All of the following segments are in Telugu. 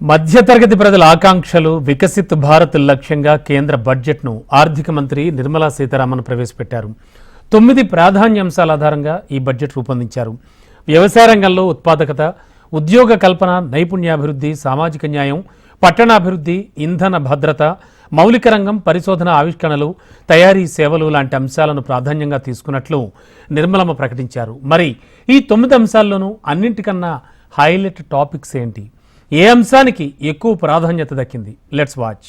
మధ్యతరగతి ప్రజల ఆకాంక్షలు వికసిత్ భారత్ లక్ష్యంగా కేంద్ర బడ్జెట్ను ఆర్థిక మంత్రి నిర్మలా సీతారామన్ ప్రవేశపెట్టారు. తొమ్మిది ప్రాధాన్యాంశాల ఆధారంగా ఈ బడ్జెట్ రూపొందించారు. వ్యవసాయ రంగంలో ఉత్పాదకత ఉద్యోగ కల్పన నైపుణ్యాభివృద్ధి సామాజిక న్యాయం పట్టణాభివృద్ధి ఇంధన భద్రత మౌలిక రంగం పరిశోధన ఆవిష్కరణలు తయారీ సేవలు లాంటి అంశాలను ప్రాధాన్యంగా తీసుకున్నట్లు నిర్మలమ్మ ప్రకటించారు. మరి ఈ తొమ్మిది అంశాల్లోనూ అన్నింటికన్నా హైలైట్ టాపిక్స్ ఏంటి? ఏ అంశానికి ఎక్కువ ప్రాధాన్యత దక్కింది? లెట్స్ వాచ్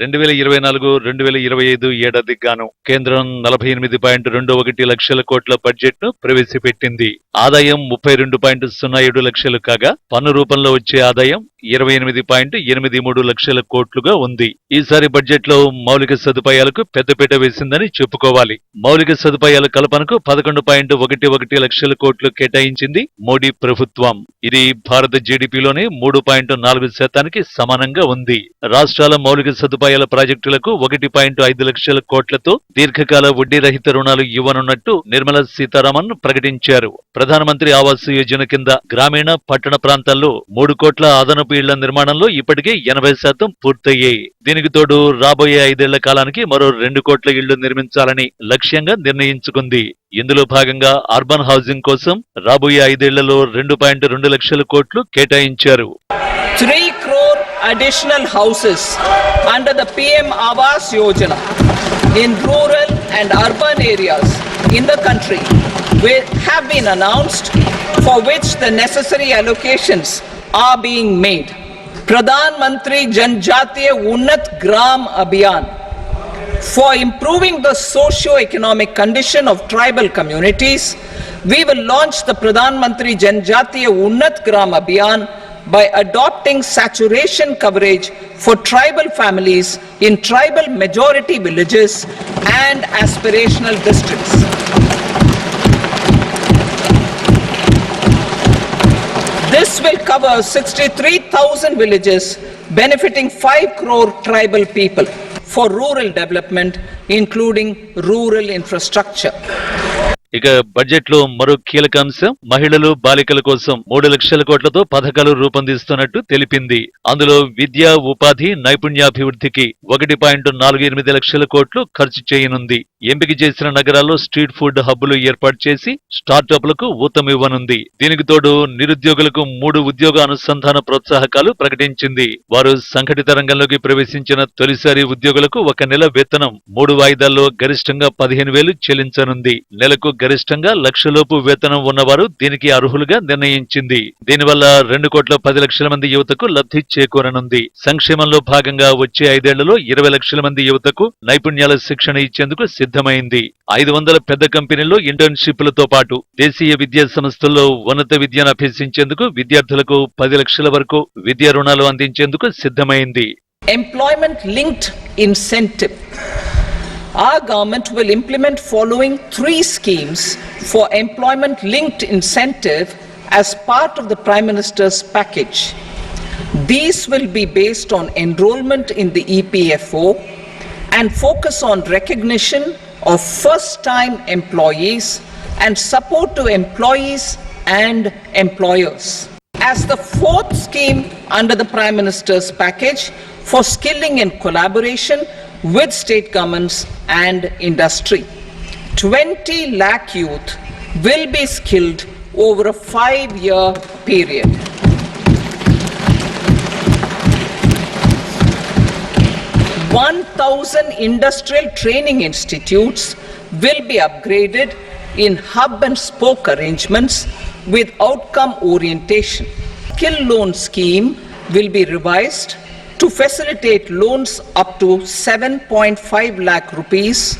రెండు వేల ఇరవై నాలుగు రెండు వేల ఇరవై ఐదు ఏడాదికి గాను కేంద్రం నలభై ఎనిమిది పాయింట్ రెండు ఒకటి లక్షల కోట్ల బడ్జెట్ను ప్రవేశపెట్టింది. ఆదాయం ముప్పై రెండు పాయింట్ సున్నా ఏడు లక్షలు కాగా పన్ను రూపంలో వచ్చే ఆదాయం ఇరవై ఎనిమిది పాయింట్ ఎనిమిది మూడు లక్షల కోట్లుగా ఉంది. ఈసారి బడ్జెట్లో మౌలిక సదుపాయాలకు పెద్దపీట వేసిందని చెప్పుకోవాలి. మౌలిక సదుపాయాల కల్పనకు పదకొండు పాయింట్ ఒకటి ఒకటి లక్షల కోట్లు కేటాయించింది మోడీ ప్రభుత్వం. ఇది భారత జీడిపిలోనే మూడు పాయింట్ నాలుగు శాతానికి సమానంగా ఉంది. రాష్ట్రాల మౌలిక సదుపాయాలు ప్రాజెక్టులకు ఒకటి పాయింట్ ఐదు లక్షల కోట్లతో దీర్ఘకాల వడ్డీ రహిత రుణాలు ఇవ్వనున్నట్టు నిర్మలా సీతారామన్ ప్రకటించారు. ప్రధానమంత్రి ఆవాస్ యోజన కింద గ్రామీణ పట్టణ ప్రాంతాల్లో మూడు కోట్ల అదనపు ఇళ్ళ నిర్మాణంలో ఇప్పటికే ఎనభై శాతం పూర్తయ్యాయి. దీనికి తోడు రాబోయే ఐదేళ్ళ కాలానికి మరో రెండు కోట్ల ఇళ్ళు నిర్మించాలని లక్ష్యంగా నిర్ణయించుకుంది. ఇందులో భాగంగా అర్బన్ హౌసింగ్ కోసం రాబోయే ఐదేళ్ళలో రెండు పాయింట్ రెండు లక్షల కోట్లు కేటాయించారు. Additional houses under the PM Awas Yojana in rural and urban areas in the country have been announced for which the necessary allocations are being made. Pradhan Mantri Janjatiya Unnat Gram Abhiyan for improving the socio-economic condition of tribal communities, we will launch the Pradhan Mantri Janjatiya Unnat Gram Abhiyan by adopting saturation coverage for tribal families in tribal majority villages and aspirational districts. This will cover 63,000 villages benefiting 5 crore tribal people for rural development, including rural infrastructure. ఇక బడ్జెట్లో మరో కీలక అంశం మహిళలు బాలికల కోసం మూడు లక్షల కోట్లతో పథకాలు రూపొందిస్తున్నట్టు తెలిపింది. అందులో విద్య ఉపాధి నైపుణ్యాభివృద్ధికి ఒకటి పాయింట్ నాలుగు ఎనిమిది లక్షల కోట్లు ఖర్చు చేయనుంది. ఎంపిక చేసిన నగరాల్లో స్ట్రీట్ ఫుడ్ హబ్బులు ఏర్పాటు చేసి స్టార్టప్లకు ఊతం ఇవ్వనుంది. దీనికి తోడు నిరుద్యోగులకు మూడు ఉద్యోగ అనుసంధాన ప్రోత్సాహకాలు ప్రకటించింది. వారు సంఘటిత రంగంలోకి ప్రవేశించిన తొలిసారి ఉద్యోగులకు ఒక నెల వేతనం మూడు వాయిదాల్లో గరిష్టంగా పదిహేను వేలు చెల్లించనుంది. నెలకు గరిష్టంగా లక్షలోపు వేతనం ఉన్నవారు దీనికి అర్హులుగా నిర్ణయించింది. దీనివల్ల రెండు కోట్ల పది లక్షల మంది యువతకు లబ్ధి చేకూరనుంది. సంక్షేమంలో భాగంగా వచ్చే ఐదేళ్ళలో ఇరవై లక్షల మంది యువతకు నైపుణ్యాల శిక్షణ ఇచ్చేందుకు సిద్ధమైంది. ఐదు వందల పెద్ద కంపెనీల్లో ఇంటర్న్షిప్లతో పాటు దేశీయ విద్యా సంస్థల్లో ఉన్నత విద్యను అభ్యసించేందుకు విద్యార్థులకు పది లక్షల వరకు విద్యా రుణాలు అందించేందుకు సిద్ధమైంది. Employment linked incentive Our government will implement following three schemes for employment linked incentive as part of the Prime Minister's package. These will be based on enrollment in the EPFO and focus on recognition of first time employees and support to employees and employers as the fourth scheme under the Prime Minister's package for skilling and collaboration with state governments and industry. 20 lakh youth will be skilled over a five year period. One thousand industrial training institutes will be upgraded in hub and spoke arrangements with outcome orientation. Skill loan scheme will be revised to facilitate loans up to 7.5 lakh rupees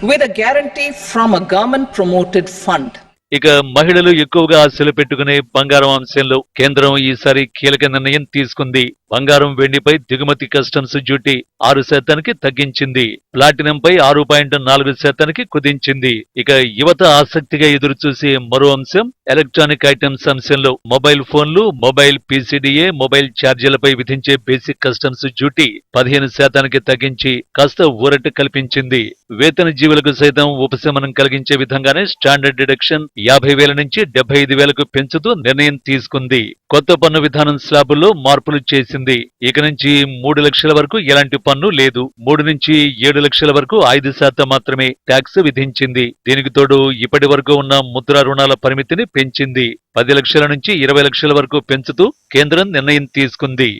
with a guarantee from a government promoted fund. ఇక మహిళలు ఎక్కువగా ఆశలు పెట్టుకునే బంగారం అంశంలో కేంద్రం ఈసారి కీలక నిర్ణయం తీసుకుంది. బంగారం వెండిపై దిగుమతి కస్టమ్స్ డ్యూటీ ఆరు శాతానికి తగ్గించింది. ప్లాటినంపై ఆరు పాయింట్ నాలుగు శాతానికి కుదించింది. ఇక యువత ఆసక్తిగా ఎదురుచూసే మరో అంశం ఎలక్ట్రానిక్ ఐటమ్స్ అంశంలో మొబైల్ ఫోన్లు మొబైల్ పీసీడీఏ మొబైల్ ఛార్జీలపై విధించే బేసిక్ కస్టమ్స్ డ్యూటీ పదిహేను శాతానికి తగ్గించి కాస్త ఊరట కల్పించింది. వేతన జీవులకు సైతం ఉపశమనం కలిగించే విధంగానే స్టాండర్డ్ డిడక్షన్ యాభై వేల నుంచి డెబ్బై ఐదు వేలకు పెంచుతూ నిర్ణయం తీసుకుంది. కొత్త పన్ను విధానం స్లాబుల్లో మార్పులు చేసింది. ఇక నుంచి మూడు లక్షల వరకు ఎలాంటి పన్ను లేదు. మూడు నుంచి ఏడు లక్షల వరకు ఐదు శాతం మాత్రమే ట్యాక్స్ విధించింది. దీనికి తోడు ఇప్పటి వరకు ఉన్న ముద్ర రుణాల పరిమితిని పెంచింది. పది లక్షల నుంచి ఇరవై లక్షల వరకు పెంచుతూ కేంద్రం నిర్ణయం తీసుకుంది.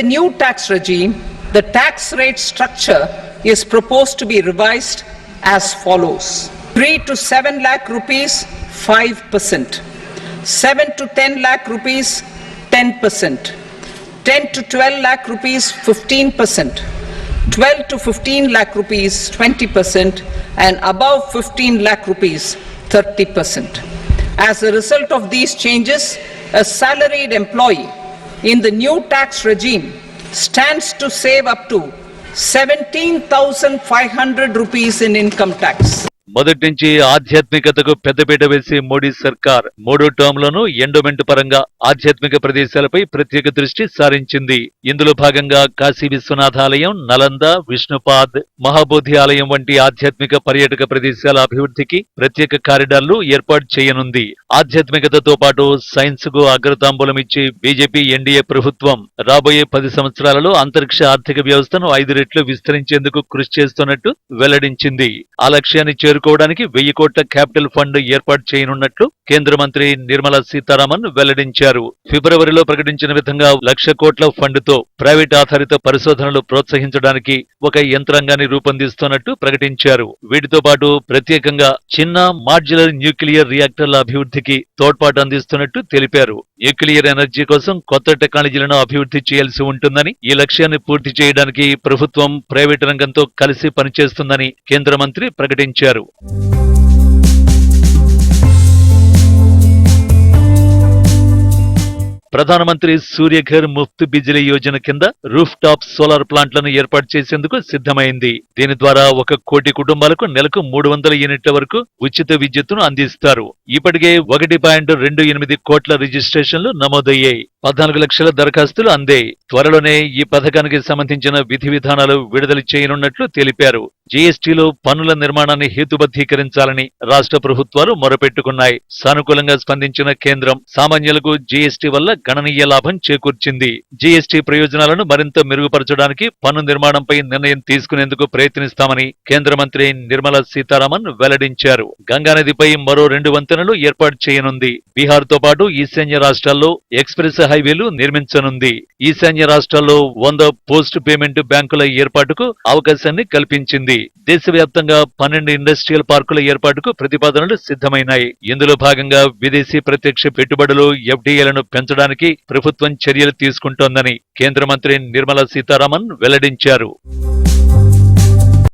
The new tax regime, the tax rate structure is proposed to be revised as follows. 3 to 7 lakh rupees, 5%. 7 to 10 lakh rupees, 10%. 10 to 12 lakh rupees, 15%. 12 to 15 lakh rupees, 20%. And above 15 lakh rupees, 30%. As a result of these changes, a salaried employee in the new tax regime stands to save up to 17,500 rupees in income tax. మొదటి నుంచి ఆధ్యాత్మికతకు పెద్దపీట వేసి మోడీ సర్కార్ మూడో టర్మ్ లోనూ ఎండోమెంట్ పరంగా ఆధ్యాత్మిక ప్రదేశాలపై ప్రత్యేక దృష్టి సారించింది. ఇందులో భాగంగా కాశీ విశ్వనాథ ఆలయం నలంద విష్ణుపాద్ మహాబోధి ఆలయం వంటి ఆధ్యాత్మిక పర్యాటక ప్రదేశాల అభివృద్ధికి ప్రత్యేక కారిడార్లు ఏర్పాటు చేయనుంది. ఆధ్యాత్మికతతో పాటు సైన్స్కు అగ్రతాంబూలం ఇచ్చి బీజేపీ ఎన్డీఏ ప్రభుత్వం రాబోయే పది సంవత్సరాలలో అంతరిక్ష ఆర్థిక వ్యవస్థను ఐదు రెట్లు విస్తరించేందుకు కృషి చేస్తున్నట్టు వెల్లడించింది. ఆ లక్ష్యాన్ని చేరు ఎదుర్కోవడానికి వెయ్యి కోట్ల క్యాపిటల్ ఫండ్ ఏర్పాటు చేయనున్నట్లు కేంద్ర మంత్రి నిర్మలా సీతారామన్ వెల్లడించారు. ఫిబ్రవరిలో ప్రకటించిన విధంగా లక్ష కోట్ల ఫండ్తో ప్రైవేట్ ఆధారిత పరిశోధనలు ప్రోత్సహించడానికి ఒక యంత్రాంగాన్ని రూపొందిస్తున్నట్టు ప్రకటించారు. వీటితో పాటు ప్రత్యేకంగా చిన్న మాడ్యులర్ న్యూక్లియర్ రియాక్టర్ల అభివృద్ధికి తోడ్పాటు అందిస్తున్నట్టు తెలిపారు. న్యూక్లియర్ ఎనర్జీ కోసం కొత్త టెక్నాలజీలను అభివృద్ధి చేయాల్సి ఉంటుందని ఈ లక్ష్యాన్ని పూర్తి చేయడానికి ప్రభుత్వం ప్రైవేట్ రంగంతో కలిసి పనిచేస్తుందని కేంద్ర మంత్రి ప్రకటించారు. ప్రధానమంత్రి సూర్యఘర్ ముఫ్త్ బిజిలీ యోజన కింద రూఫ్ టాప్ సోలార్ ప్లాంట్లను ఏర్పాటు చేసేందుకు సిద్ధమైంది. దీని ద్వారా ఒక కోటి కుటుంబాలకు నెలకు మూడు వందల యూనిట్ల వరకు ఉచిత విద్యుత్తును అందిస్తారు. ఇప్పటికే ఒకటి పాయింట్ రెండు ఎనిమిది కోట్ల రిజిస్ట్రేషన్లు నమోదయ్యాయి. పద్నాలుగు లక్షల దరఖాస్తులు అందాయి. త్వరలోనే ఈ పథకానికి సంబంధించిన విధి విధానాలు విడుదల చేయనున్నట్లు తెలిపారు. జీఎస్టీలో పన్నుల నిర్మాణాన్ని హేతుబద్ధీకరించాలని రాష్ట్ర ప్రభుత్వాలు మొరపెట్టుకున్నాయి. సానుకూలంగా స్పందించిన కేంద్రం సామాన్యులకు జీఎస్టీ వల్ల గణనీయ లాభం చేకూర్చింది. జీఎస్టీ ప్రయోజనాలను మరింత మెరుగుపరచడానికి పన్ను నిర్మాణంపై నిర్ణయం తీసుకునేందుకు ప్రయత్నిస్తామని కేంద్ర మంత్రి నిర్మలా సీతారామన్ వెల్లడించారు. గంగానదిపై మరో రెండు వంతెనలు ఏర్పాటు చేయనుంది. బీహార్తో పాటు ఈశాన్య రాష్ట్రాల్లో ఎక్స్ప్రెస్ హైవేలు నిర్మించనుంది. ఈశాన్య రాష్ట్రాల్లో వంద పోస్ట్ పేమెంట్ బ్యాంకుల ఏర్పాటుకు అవకాశాన్ని కల్పించింది. దేశవ్యాప్తంగా పన్నెండు ఇండస్ట్రియల్ పార్కుల ఏర్పాటుకు ప్రతిపాదనలు సిద్ధమైనాయి. ఇందులో భాగంగా విదేశీ ప్రత్యక్ష పెట్టుబడులు ఎఫ్డీఏలను పెంచడానికి ప్రభుత్వం చర్యలు తీసుకుంటోందని కేంద్ర మంత్రి నిర్మలా సీతారామన్ వెల్లడించారు.